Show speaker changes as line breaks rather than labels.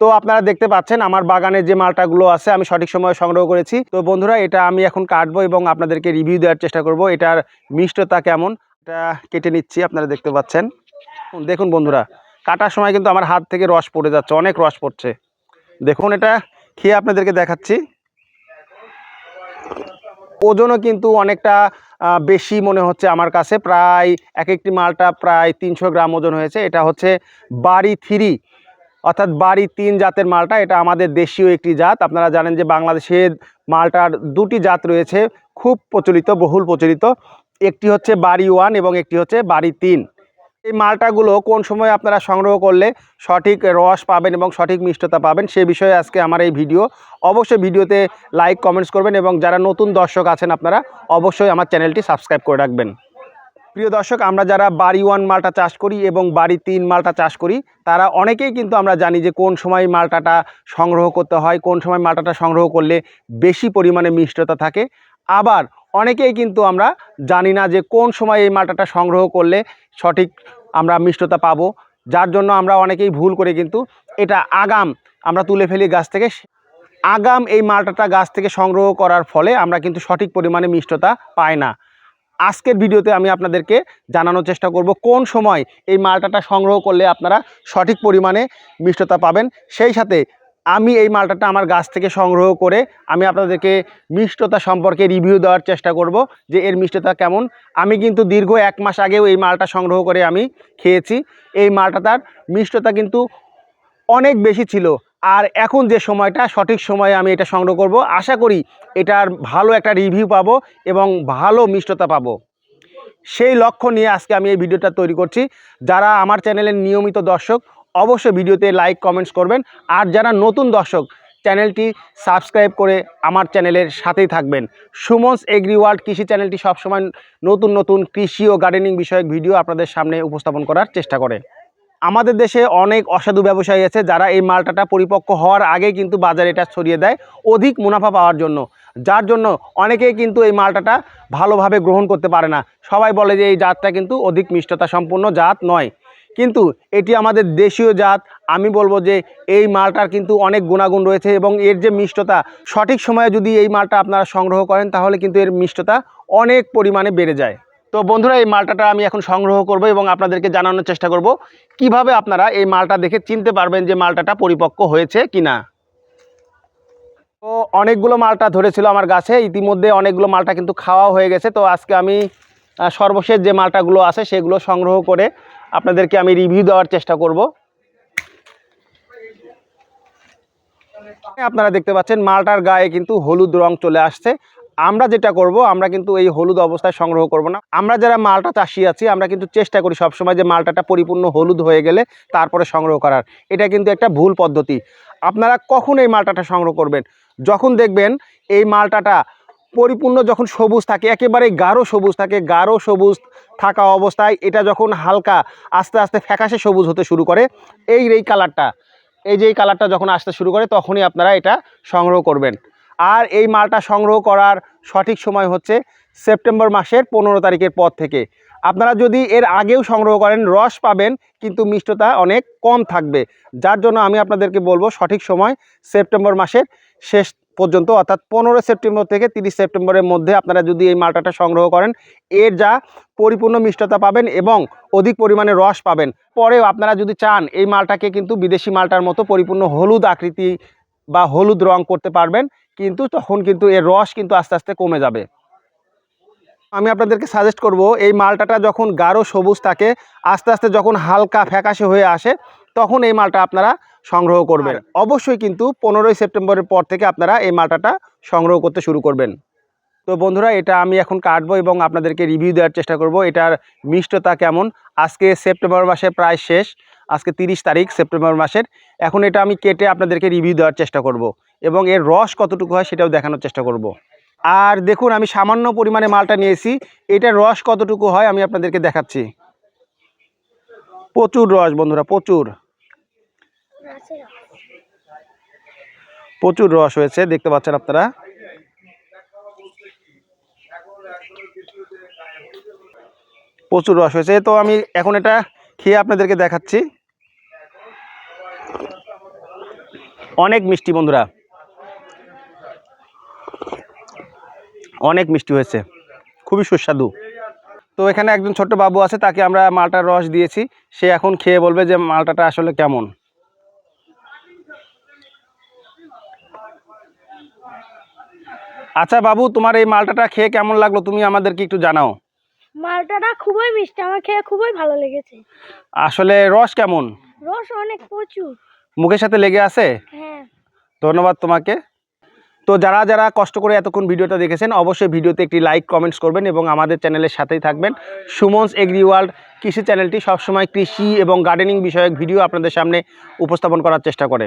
তো আপনারা দেখতে পাচ্ছেন, আমার বাগানে যে মালটাগুলো আছে আমি সঠিক সময়ে সংগ্রহ করেছি। তো বন্ধুরা, এটা আমি এখন কাটবো এবং আপনাদেরকে রিভিউ দেওয়ার চেষ্টা করব। এটার মিষ্টতা কেমন? এটা কেটে নিচ্ছি, আপনারা দেখতে পাচ্ছেন। দেখুন বন্ধুরা, কাটার সময় কিন্তু আমার হাত থেকে রস পড়ে যাচ্ছে, অনেক রস পড়ছে। দেখুন এটা, খেয়ে আপনাদেরকে দেখাচ্ছি। ওজনও কিন্তু অনেকটা বেশি মনে হচ্ছে আমার কাছে। প্রায় এক একটি মালটা প্রায় তিনশো গ্রাম ওজন হয়েছে। এটা হচ্ছে বাড়ি থ্রি। অর্থাৎ বাড়ি তিন জাতের মালটা, এটা আমাদের দেশীয় একটি জাত। আপনারা জানেন যে বাংলাদেশের মালটার দুটি জাত রয়েছে, খুব প্রচলিত, বহুল প্রচলিত। একটি হচ্ছে বাড়ি ওয়ান এবং একটি হচ্ছে বাড়ি তিন। এই মালটাগুলো কোন সময় আপনারা সংগ্রহ করলে সঠিক রস পাবেন এবং সঠিক মিষ্টতা পাবেন, সে বিষয়ে আজকে আমার এই ভিডিও। অবশ্যই ভিডিওতে লাইক, কমেন্টস করবেন এবং যারা নতুন দর্শক আছেন আপনারা অবশ্যই আমার চ্যানেলটি সাবস্ক্রাইব করে রাখবেন। প্রিয় দর্শক, আমরা যারা বাড়ি ওয়ান মালটা চাষ করি এবং বাড়ি তিন মালটা চাষ করি, তারা অনেকেই কিন্তু আমরা জানি যে কোন সময় মালটাটা সংগ্রহ করতে হয়, কোন সময় মালটাটা সংগ্রহ করলে বেশি পরিমাণে মিষ্টতা থাকে। আবার অনেকেই কিন্তু আমরা জানি না যে কোন সময় এই মালটাটা সংগ্রহ করলে সঠিক আমরা মিষ্টতা পাবো। যার জন্য আমরা অনেকেই ভুল করে কিন্তু এটা আগাম আমরা তুলে ফেলি গাছ থেকে। আগাম এই মালটাটা গাছ থেকে সংগ্রহ করার ফলে আমরা কিন্তু সঠিক পরিমাণে মিষ্টতা পাই না। আজকের ভিডিওতে আমি আপনাদেরকে জানানোর চেষ্টা করব কোন সময় এই মালটাটা সংগ্রহ করলে আপনারা সঠিক পরিমাণে মিষ্টতা পাবেন। সেই সাথে আমি এই মালটাটা আমার গাছ থেকে সংগ্রহ করে আমি আপনাদেরকে মিষ্টতা সম্পর্কে রিভিউ দেওয়ার চেষ্টা করব যে এর মিষ্টতা কেমন। আমি কিন্তু দীর্ঘ এক মাস আগেও এই মালটা সংগ্রহ করে আমি খেয়েছি। এই মালটাটার মিষ্টতা কিন্তু অনেক বেশি ছিল। আর এখন যে সময়টা, সঠিক সময়ে আমি এটা সংগ্রহ করব। আশা করি এটার ভালো একটা রিভিউ পাবো এবং ভালো মিষ্টতা পাবো। সেই লক্ষ্য নিয়ে আজকে আমি এই ভিডিওটা তৈরি করছি। যারা আমার চ্যানেলের নিয়মিত দর্শক, অবশ্যই ভিডিওতে লাইক কমেন্টস করবেন। আর যারা নতুন দর্শক চ্যানেলটি সাবস্ক্রাইব করে আমার চ্যানেলের সাথেই থাকবেন। সুমনস এগ্রি ওয়ার্ল্ড কৃষি চ্যানেলটি সবসময় নতুন নতুন কৃষি ও গার্ডেনিং বিষয়ক ভিডিও আপনাদের সামনে উপস্থাপন করার চেষ্টা করে। আমাদের দেশে অনেক অসাধু ব্যবসায়ী আছে যারা এই মালটাটা পরিপক্ক হওয়ার আগে কিন্তু বাজারে এটা ছড়িয়ে দেয় অধিক মুনাফা পাওয়ার জন্য। যার জন্য অনেকেই কিন্তু এই মালটাটা ভালোভাবে গ্রহণ করতে পারে না। সবাই বলে যে এই জাতটা কিন্তু অধিক মিষ্টতা সম্পন্ন জাত নয়। কিন্তু এটি আমাদের দেশীয় জাত। আমি বলব যে এই মালটার কিন্তু অনেক গুণাগুণ রয়েছে এবং এর যে মিষ্টতা, সঠিক সময়ে যদি এই মালটা আপনারা সংগ্রহ করেন তাহলে কিন্তু এর মিষ্টতা অনেক পরিমাণে বেড়ে যায়। তো বন্ধুরা, এই মালটাটা আমি এখন সংগ্রহ করব এবং আপনাদেরকে জানানোর চেষ্টা করব কীভাবে আপনারা এই মালটা দেখে চিনতে পারবেন যে মালটাটা পরিপক্ক হয়েছে কিনা। তো অনেকগুলো মালটা ধরেছিল আমার গাছে, ইতিমধ্যে অনেকগুলো মালটা কিন্তু খাওয়া হয়ে গেছে। তো আজকে আমি সর্বশেষ যে মালটাগুলো আছে সেগুলো সংগ্রহ করে আপনাদেরকে আমি রিভিউ দেওয়ার চেষ্টা করব। আপনারা দেখতে পাচ্ছেন মালটার গায়ে কিন্তু হলুদ রং চলে আসছে। আমরা যেটা করব, আমরা কিন্তু এই হলুদ অবস্থায় সংগ্রহ করব না। আমরা যারা মালটা চাষি আছি, আমরা কিন্তু চেষ্টা করি সবসময় যে মালটাটা পরিপূর্ণ হলুদ হয়ে গেলে তারপরে সংগ্রহ করার। এটা কিন্তু একটা ভুল পদ্ধতি। আপনারা কখন এই মালটাটা সংগ্রহ করবেন? যখন দেখবেন এই মালটাটা পরিপূর্ণ যখন সবুজ থাকে একেবারে গাঢ় সবুজ থাকে, গাঢ় সবুজ থাকা অবস্থায় এটা যখন হালকা আস্তে আস্তে ফ্যাকাশে সবুজ হতে শুরু করে, এই এই কালারটা এই যে এই কালারটা যখন আসতে শুরু করে, তখনই আপনারা এটা সংগ্রহ করবেন। আর এই মালটা সংগ্রহ করার সঠিক সময় হচ্ছে সেপ্টেম্বর মাসের পনেরো তারিখের পর থেকে। আপনারা যদি এর আগেও সংগ্রহ করেন, রস পাবেন, কিন্তু মিষ্টতা অনেক কম থাকবে। যার জন্য আমি আপনাদেরকে বলব, সঠিক সময় সেপ্টেম্বর মাসের শেষ পর্যন্ত, অর্থাৎ পনেরো সেপ্টেম্বর থেকে তিরিশ সেপ্টেম্বরের মধ্যে আপনারা যদি এই মালটাটা সংগ্রহ করেন, এর যা পরিপূর্ণ মিষ্টতা পাবেন এবং অধিক পরিমাণে রস পাবেন। পরেও আপনারা যদি চান, এই মালটাকে কিন্তু বিদেশি মালটার মতো পরিপূর্ণ হলুদ আকৃতি বা হলুদ রং করতে পারবেন কিন্তু তখন কিন্তু এর রস কিন্তু আস্তে আস্তে কমে যাবে। আমি আপনাদেরকে সাজেস্ট করব এই মালটাটা যখন গাঢ় সবুজ থাকে আস্তে আস্তে যখন হালকা ফ্যাকাশে হয়ে আসে তখন এই মালটা আপনারা সংগ্রহ করবেন। অবশ্যই কিন্তু পনেরোই সেপ্টেম্বরের পর থেকে আপনারা এই মালটাটা সংগ্রহ করতে শুরু করবেন। তো বন্ধুরা এটা আমি এখন কাটবো এবং আপনাদেরকে রিভিউ দেওয়ার চেষ্টা করব এটার মিষ্টতা কেমন? আজকে সেপ্টেম্বর মাসে প্রায় শেষ। আজকে তিরিশ তারিখ, সেপ্টেম্বর মাসের। এখন এটা আমি কেটে আপনাদেরকে রিভিউ দেওয়ার চেষ্টা করব এবং এর রস কতটুকু হয় সেটাও দেখানোর চেষ্টা করব। আর দেখুন, আমি সামান্য পরিমাণে মালটা নিয়েছি। এটার রস কতটুকু হয় আমি আপনাদেরকে দেখাচ্ছি। প্রচুর রস বন্ধুরা, প্রচুর। প্রচুর রস হয়েছে, দেখতে পাচ্ছেন আপনারা। প্রচুর রস হয়েছে। তো আমি এখন এটা খেয়ে আপনাদেরকে দেখাচ্ছি। অনেক মিষ্টি বন্ধুরা। অনেক মিষ্টি হয়েছে। খুবই সুস্বাদু। তো এখানে একজন ছোট্ট বাবু আছে তাকে আমরা মালটার রস দিয়েছি। সে এখন খেয়ে বলবে যে মালটাটা আসলে কেমন। আচ্ছা বাবু তোমার এই মালটাটা খেয়ে কেমন লাগল? তুমি আমাদেরকে একটু জানাও।
মালটাটা খুবই মিষ্টি আমার খেয়ে খুবই ভালো লেগেছে।
আসলে রস কেমন?
রস অনেক প্রচুর।
মুখের সাথে লেগে আছে?
হ্যাঁ।
ধন্যবাদ তোমাকে। তো যারা যারা কষ্ট করে এতক্ষণ ভিডিওটা দেখেছেন অবশ্যই ভিডিওতে একটি লাইক কমেন্টস করবেন এবং আমাদের চ্যানেলের সাথেই থাকবেন। সুমনস এগ্রি ওয়ার্ল্ড কৃষি চ্যানেলটি সবসময় কৃষি এবং গার্ডেনিং বিষয়ক ভিডিও আপনাদের সামনে উপস্থাপন করার চেষ্টা করে।